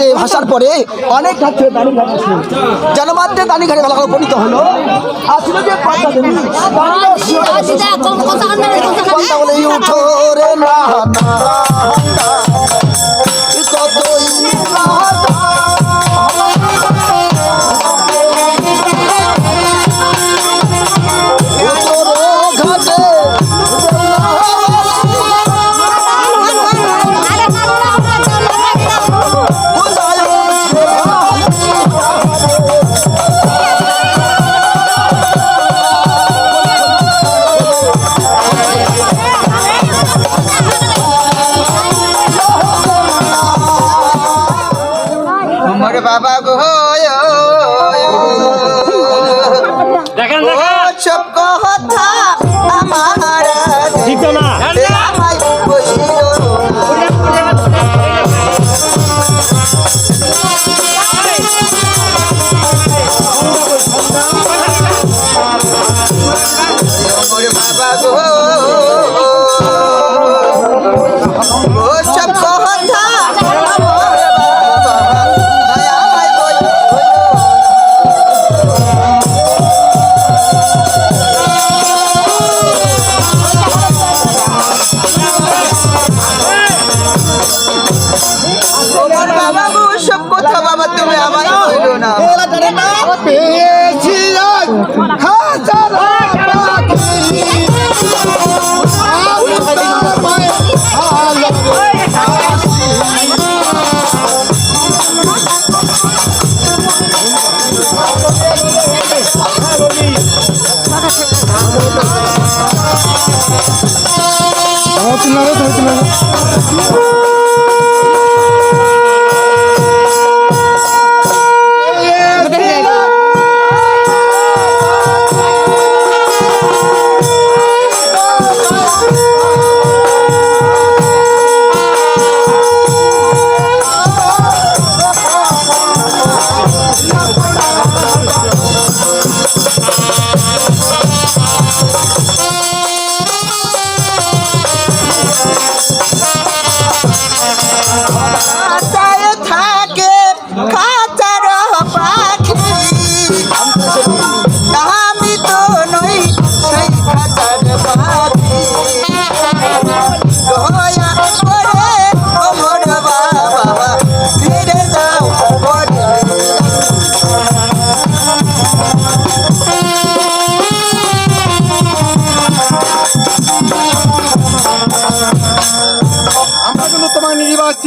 ঘাটে ভাসার পরে অনেক ঘাট দানি ঘাটে আসলো জনমাধ্যমে দানি ঘাটে ভালো উপনীত হলো। আসলে যে পাঁচটা বলে উঠো রে না।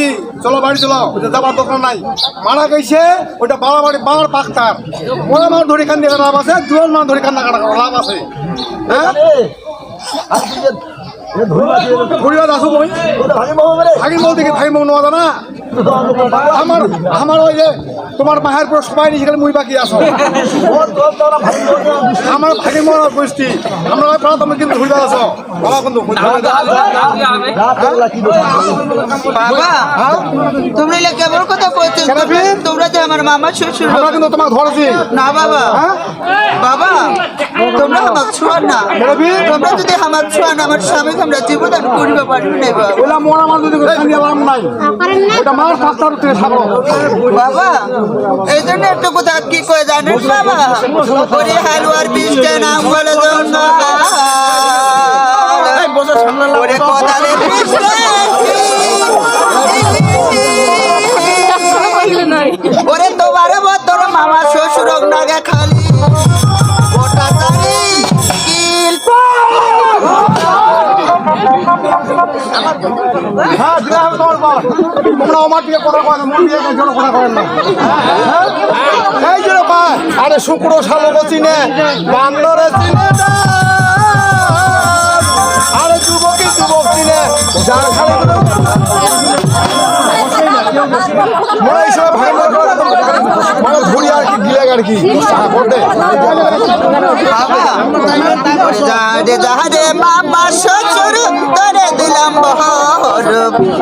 পাচ্ছি চলো বাড়ি চলো ওটা যাবার দোকান নাই। মারা গেছে ওটা বাড়া বাড়ি বাড়ার পাক্তার। মোড়া মার ধরে কান দিয়ে লাভ আছে দুজন মান ধরে কান্না কাটা লাভ আছে। হ্যাঁ? ঘুরিয়া ভাগিন ভাই মন নেওয়া আমার আমার পর সবাই নিয়ে মুই বাকি আসো আমার ভাগি মরার গোষ্ঠী আমরা তুমি কিন্তু ঘুরে আসো বাবা হ্যাঁ? তোমরা কেমন কথা বলছো? তোমরা যে আমার মামা শ্বশুর আমরা কিন্তু তোমাকে ধরেছি না বাবা হ্যাঁ? বাবা তোমরা আমার ছোঁয়া না? তোমরা যদি আমার ছোঁয়া না আমার স্বামীকে আমরা জীবদান করিবে পারবি না বাবা ওলা মার যদি নাই ওটা মার থেকে বাবা এই জন্য একটু কথা কি কয়ে জানেন বাবা ওরে হালুয়ার বীজটা নাম বলে জন্য ওরে কোদালে বীজটা ওরে তোমার তোর মামা শ্বশুর নাগে খালি গোটা তারি হ্যাঁ তোমার পর তোমরা আমার দিকে কথা কয় না মোর দিকে জন্য কথা কয় না হ্যাঁ? এই যে আরে শুক্র শালক চিনে বান্দরে চিনে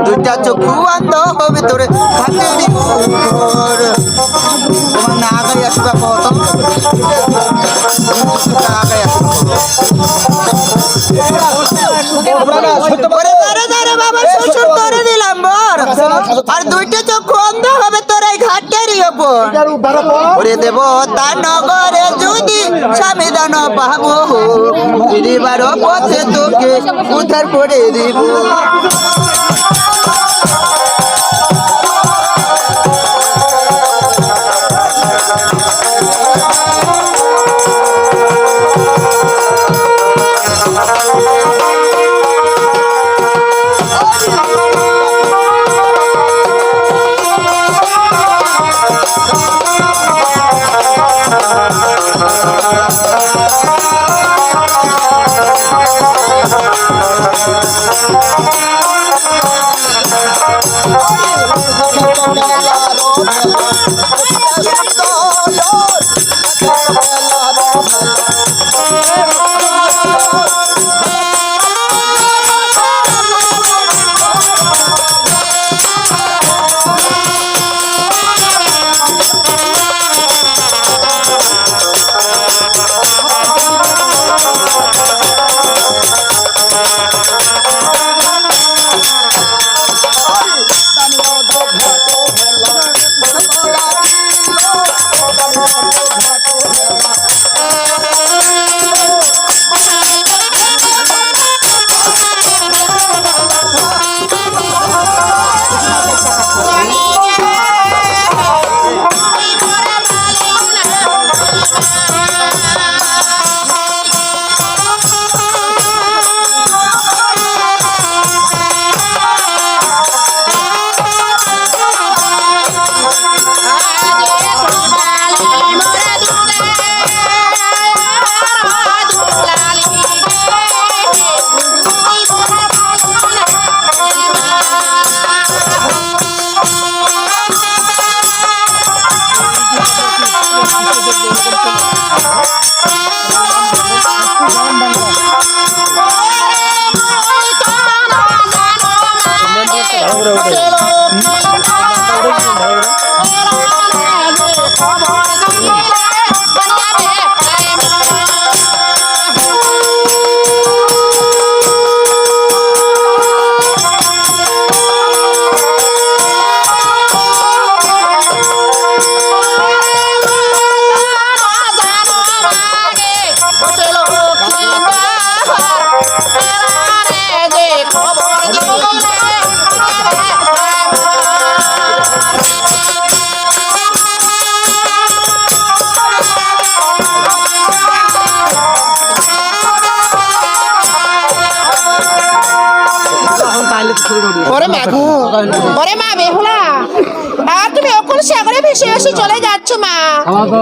দুইটা চক্ষু আন্ত হবে তোরে হাতেরই উপর তোমার না আগাই আসবে কত আগাই আসবে ওরে দাঁড়া দাঁড়া বাবা শ্বশুর তোরে দিলাম বর আর দুইটা চক্ষু অন্ধ হবে তোর এই ঘাটেরই ওপর করে দেব তা নগরে যদি স্বামী দান পাবো, ফিরিবার পথে তোকে উদ্ধার করে দিব। Oh, no.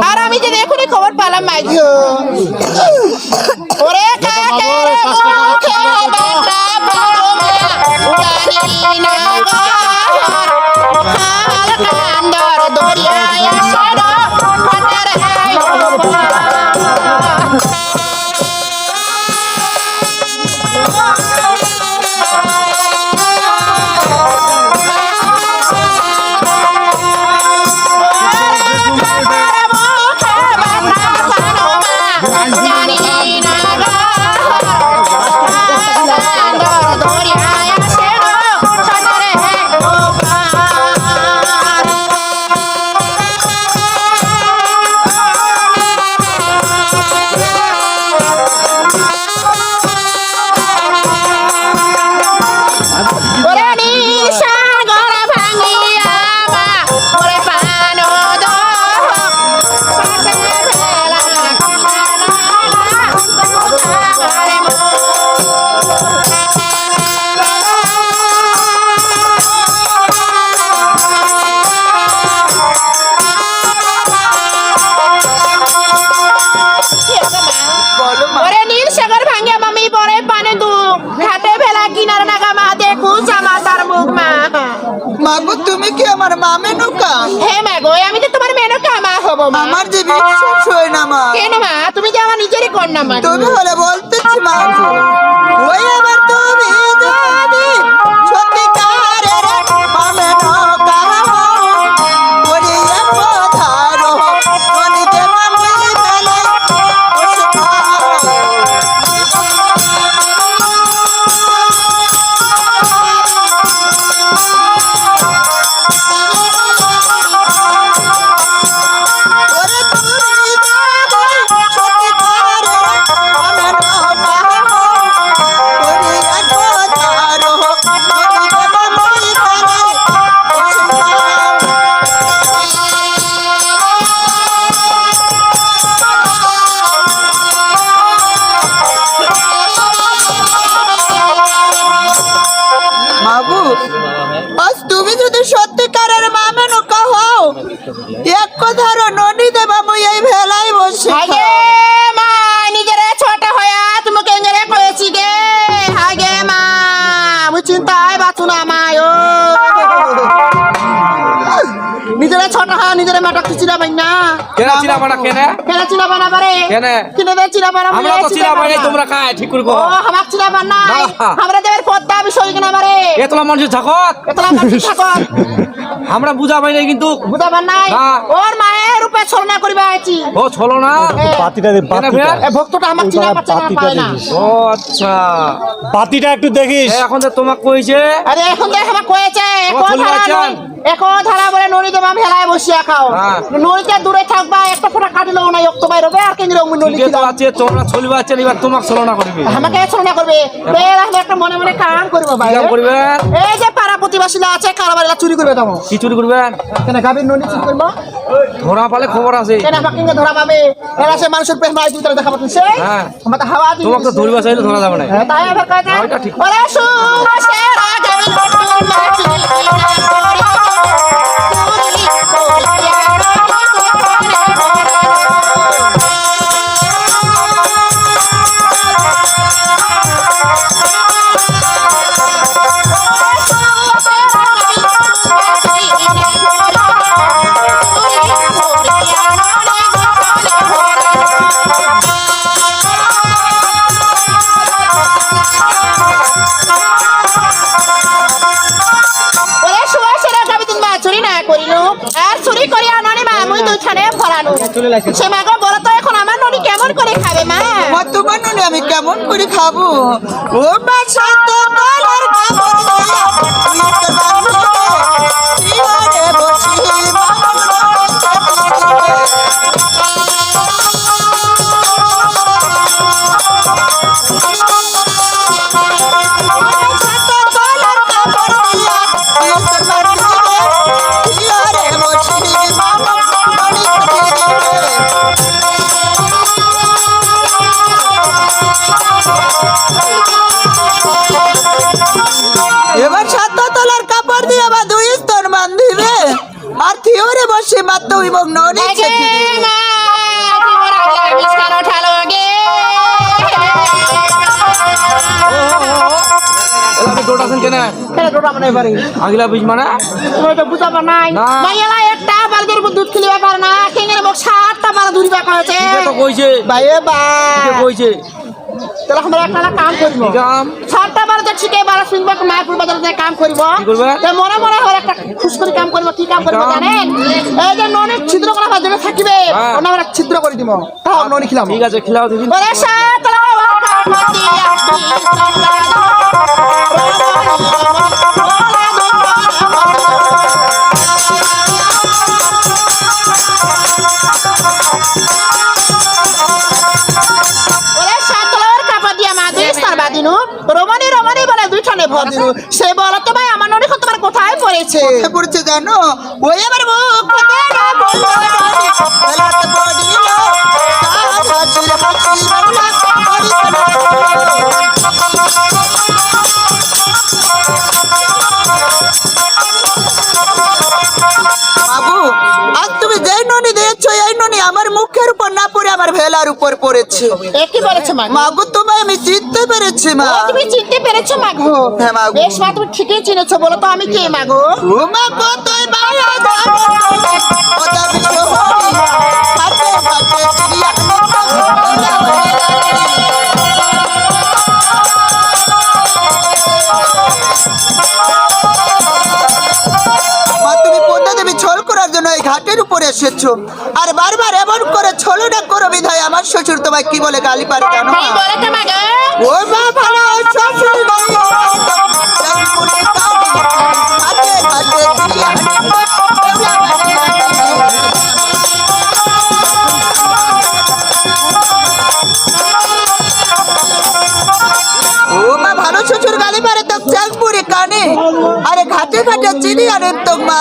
আর আমি যে এখনই খবর পেলাম মা কন্যা তুমি হলে বলতেছি আজ তুমি যদি সত্যিকারের মামেনো কহো এক কথারও নদীতে বাবু এই ভেলাই বসে আগে মা নিজের ছোট হয়া তোমাকে এঙ্গরে কয়েছি গে। আগে মা আমি চিন্তায় বাঁচু না মা ও। নিজের ছোট হয়া নিজের মেটা পাই না? কেনা চিনা বানা কেনে? কেন চিনা বানা পারে কেনে? কিনে দে চিনা বানা আমরা তো চিনা পাই নাই তোমরা খায় ঠিক করে ও হামাক চিনা বানা। আমরা দেবের কিনা মানুষ থাকত এতলা আমরা বুঝা পাই নাই কিন্তু। বুঝাবার নাই। না। ওর মায়ের রূপে ছলনা করিবা আইছি। ও ছলনা? দে কেনে এ ভক্তটা আমার চিনা পাচ্ছে না পায় না। ও আচ্ছা। বাতিটা একটু দেখিস। এখন তো তোমাকে কইছে? আরে এখন কইছে আমার কয়েছে একো চলে ধারা বলে ননি তোমার ভেলায় বসিয়া খাও হ্যাঁ। ননিতে দূরে থাকবা একটা ফোঁটা কাটিলেও নাই রক্ত বাইর। হবে আর অমনি নলি ঠিকই আছে তোমরা চলিবা আছে এবার তোমাকে ছলো না করবে। আমাকে ছলনা করবে। বের একটা মনে মনে কাম করব ভাই কি কাম করবেন এই যে পাড়া প্রতিবাসীরা আছে কারবারিরা চুরি করবে তখন। কি চুরি করবেন কেন গাভীর ননি চুরি করব? ধরা পালে খবর আছে। কেন আমাকে ধরা পাবে? এরা সে মানুষের প্রেম নাই দুই তারা দেখা পাচ্ছে। হ্যাঁ। আমার হাওয়া দিবে। তোমাকে তো ধরিবা চাইলে ধরা যাবে না। হ্যাঁ, তাই আবার ঠিক। ওরে নাচি সে মাগো বলো তো এখন আমার ননি কেমন করে খাবে মা? তোমার নলে আমি কেমন করে খাব? ও মা এলা আপনি দৌড়াছেন কেন তোরা মনে পারি আগলা বীজ মানে? তুমি তো বুঝাবো নাই। না। মাইয়ালা একটা বালদের উপর দুধ খেলিবা পারে না। কিংয়ের মুখ সাতটা বালা দূরিবা করেছে কে তো কইছে। বাইয়ে বা কইছে। তাহলে আমরা একটা কাম করব। কাম? সাতটা বারোটা ঠিকই বারো শুনব মায়াপুর বাজারে কাম করব। মরা মরা হয় একটা খুশ করে কাম করব কি কাম করব? জানেন? এই যে ননের ছিদ্র করা বাজারে থাকিবে। হ্যাঁ। ওনা আমরা ছিদ্র করে দিব। তাও ননি খিলাম। ঠিক আছে খিলাও দিদি। ওরে সাতলা ওরে সে বলো তো ভাই আমার তোমার কোথায় পড়েছে? পড়েছে জানো? ওই মুখ বাবু আজ তুমি যেই ননি দিয়েছ এই ননি আমার মুখের উপর না পড়ে আমার ভেলার উপর পড়েছে। এ বলেছে মা? মাগো তোমায় আমি চিনতে পেরেছি মা। তুমি চিনতে পেরেছ মাগো? হ্যাঁ, মাগো। বেশ মা তুমি ঠিকই চিনেছো বলো তো আমি কে মাগো? কতই তুমি কোথা দেবী ছল করার জন্য এই ঘাটের উপরে এসেছ। আর বারবার এমন করে ছলটা করো বিধায় আমার শ্বশুর তোমায় কি বলে গালি পারে জানো ও মা ভালো শ্বশুর আরে ঘাটে ঘাটে চিনি আনেন তো মা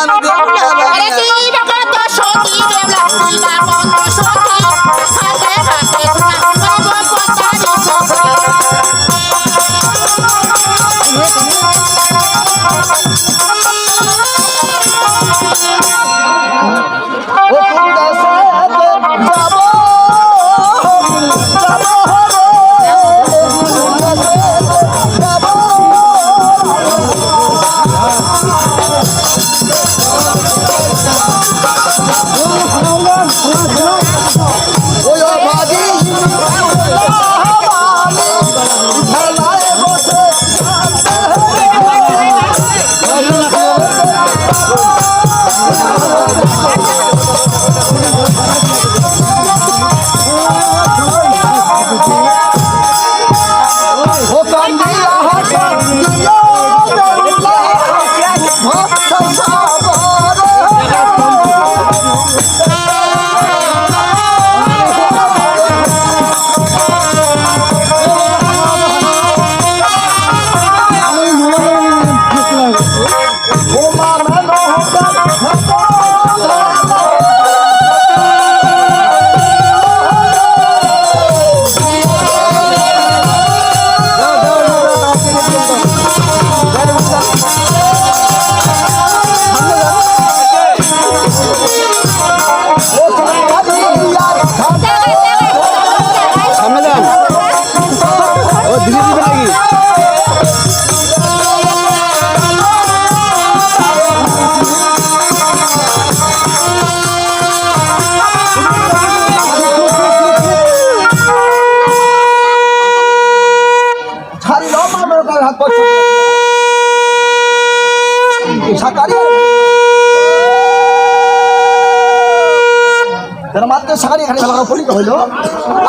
হইল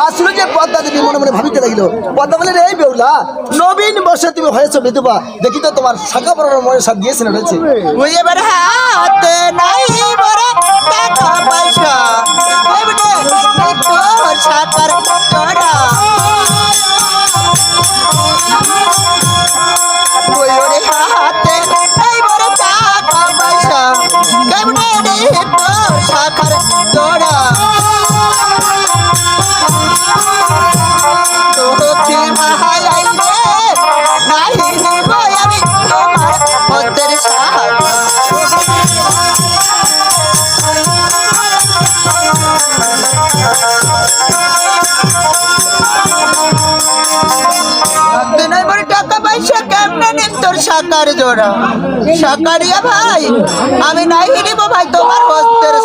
আসলে যে পদ্মা দেবী মনে মনে ভাবিতে লাগিল, পদ্মা বলে রে বেউলা, নবীন বসে তুমি হয়েছো বিধবা। দেখি তো তোমার শাখা বড় মনে সাথ দিয়েছে না রয়েছে। ওই এবার হাতে নাই বড় জোড়া সাকারিয়া ভাই আমি নাই নিব ভাই তোমার হস্তের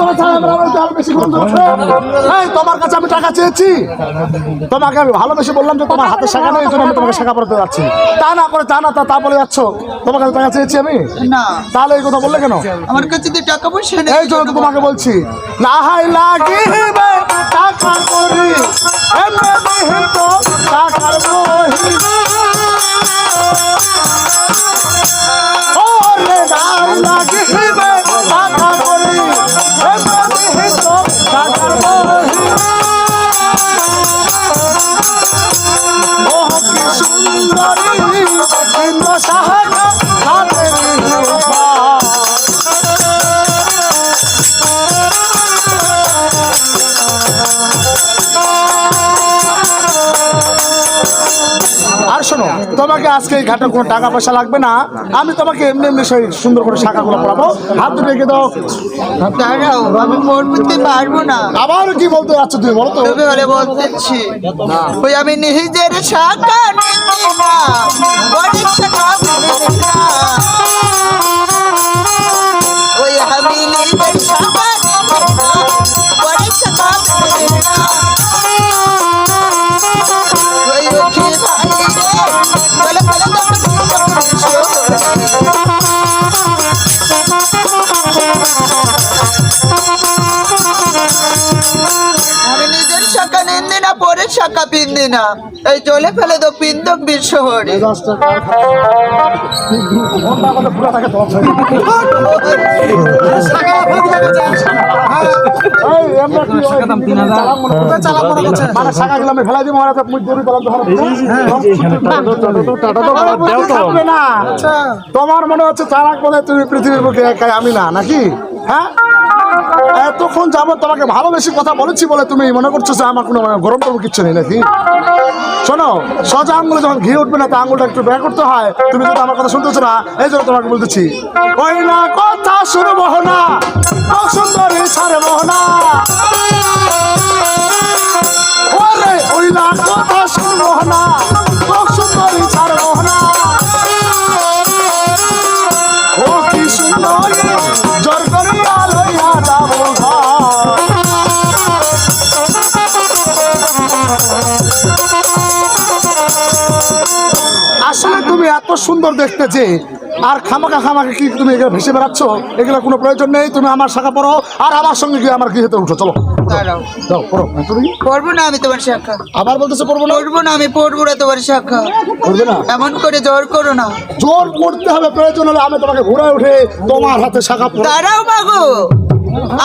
শাখা এই, তোমার কাছে আমি টাকা চেয়েছি। তোমাকে আমি ভালোবেসে বললাম যে তোমার হাতে শাখা নেই জন্য আমি তোমাকে শাখা পড়াতে যাচ্ছি। তা না করে তা না তা তা বলে যাচ্ছ। তোমার কাছে টাকা চেয়েছি আমি? না। তাহলে এই কথা বললে কেন? আমার কাছে তো টাকা পয়সা নেই। এই জন্য তোমাকে বলছি না হাই লাগিবে টাকা করি এমনি তো টাকার বহি। ওরে নাই লাগিবে টাকা করি। শোনো তোমাকে আজকে এই ঘাটে কোনো টাকা পয়সা লাগবে না। আমি তোমাকে এমনি এমনি সেই সুন্দর করে শাখাগুলো পড়াবো। হাত দুটো রেখে দাও। দাঁড়াও আমি পারব না। আবার কি বলতে যাচ্ছ তুমি বলো তো। তুমি হলে বলতেছি ওই আমি নিজের শাখা নিতে না বড়ি শাখা নিতে না পরের শাখা পিন্দি না এই জলে ফেলে তো পিন্দক বিশ্ব হরি এই, আমরা কি ওই চালাক করছি? শাখাগুলো আমি ফেলাই দিব, ওরা তো মুখ দিয়ে দিলাম তখন। আরে, থাকবে না। তোমার মনে হচ্ছে চালাক বলে তুমি পৃথিবীর বুকে একাই আমি না নাকি হ্যাঁ এতক্ষণ তোমাকে ভালোবেসে কথা বলেছি বলে তুমি মনে করছ যে আমার কোনো মানে গরম কিচ্ছু নেই নাকি? শোনো, সোজা যখন ঘি উঠবে না, তা আঙ্গুলটা একটু ব্যয় করতে হয়। তুমি কিন্তু আমার কথা শুনতেছো না, এই জন্য তোমাকে বলতেছি, ওই না, কথা শুনব না ও সুন্দরী সারে মোহনা ওই না, কথা শুনব না সুন্দর দেখতে যে আর খামাকা খামাকা কি তুমি এগুলো ভেসে বেড়াচ্ছ? এগুলো কোনো প্রয়োজন নেই তুমি আমার শাখা পড়ো আর আমার সঙ্গে গিয়ে আমার গৃহতে উঠো চলো। পড়ো তুমি? পড়ব না আমি তোমার শাখা। আবার বলতেছো পড়ব না? পড়ব না আমি পড়ব না তোমার শাখা। পড়বে না? এমন করে জোর করো না। জোর করতে হবে প্রয়োজন হলে আমি তোমাকে ঘুরে উঠে তোমার হাতে শাখা পড়ো দাঁড়াও মাগো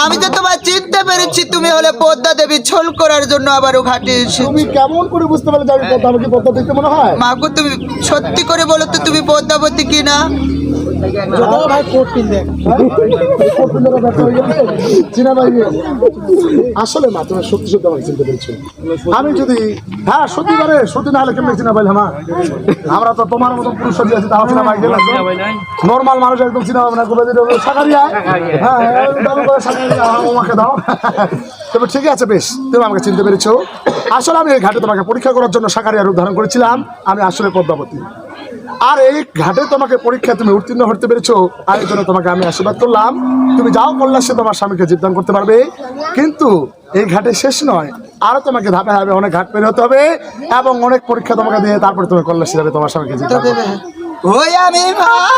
আমি তো তোমার চিনতে পেরেছি তুমি হলে পদ্মা দেবী ছল করার জন্য আবারও ঘাটে এসে তুমি কেমন করে বুঝতে পারলে যে আমি পদ্মা আমাকে পদ্মা দেখতে মনে হয়? মাগো তুমি সত্যি করে বলো তো তুমি পদ্মাবতী কিনা? আসলে মা তুমি সত্যি সত্যি আমাকে চিনতে পেরেছ। আমি যদি হ্যাঁ সত্যি পারে সত্যি না হলে কেমন চিনা পাইলাম মা? আমরা তো তোমার মতো পুরুষ সত্যি আছি তাও চিনা পাই গেলাম নর্মাল মানুষ একদম চিনা পাবে না করে দিলে সাকারিয়া হ্যাঁ দাবি করে সাকারিয়া আমাকে দাও। তবে ঠিক আছে বেশ তুমি আমাকে চিনতে পেরেছ। আসলে আমি এই ঘাটে তোমাকে পরীক্ষা করার জন্য সাকারিয়া রূপ ধারণ করেছিলাম। আমি আসলে পদ্মাবতী। আর এই ঘাটে তোমাকে পরীক্ষা তুমি উত্তীর্ণ হতে পেরেছ। আর এই জন্য তোমাকে আমি আশীর্বাদ করলাম। তুমি যাও কল্যাশে তোমার স্বামীকে জীবদান করতে পারবে। কিন্তু এই ঘাটে শেষ নয়। আরও তোমাকে ধাপে ধাপে অনেক ঘাট পেরে হতে হবে এবং অনেক পরীক্ষা তোমাকে দিয়ে তারপরে তুমি কল্যাশে যাবে, তোমার স্বামীকে জীবদান ভাই